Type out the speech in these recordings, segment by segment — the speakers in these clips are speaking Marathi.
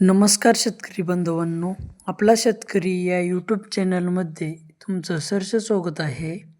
नमस्कार शेतकरी बांधवांनो आपला शेतकरी या यूट्यूब चॅनलमध्ये तुमचं सरस स्वागत आहे.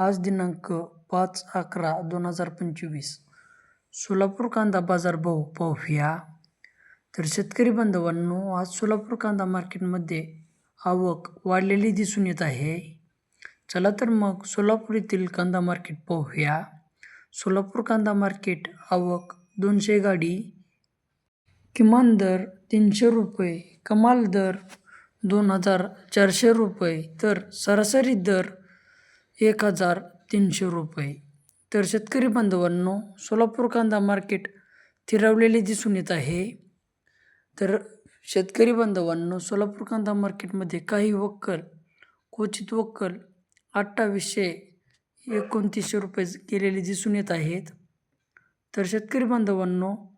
आज दिनांक पाच अकरा दोन हजार पंचवीस. सोलापूर कांदा बाजार भाव पाहूया. तर शेतकरी बांधवांनो आज सोलापूर कांदा मार्केटमध्ये आवक वाढलेली दिसून येत आहे. चला तर मग सोलापूर येथील कांदा मार्केट पाहूया. सोलापूर कांदा मार्केट आवक दोनशे गाडी किमान दर तीनशे रुपये कमाल दर दोन हजार चारशे रुपये तर सरासरी दर एक हजार तीनशे रुपये. तर शेतकरी बांधवांनो सोलापूर कांदा मार्केट थिरावलेले दिसून येत आहे. तर शेतकरी बांधवांनो सोलापूर कांदा मार्केटमध्ये काही वक्कल क्वचित वक्कल अठ्ठावीसशे एकोणतीसशे रुपये गेलेले दिसून येत आहेत. तर शेतकरी बांधवांनो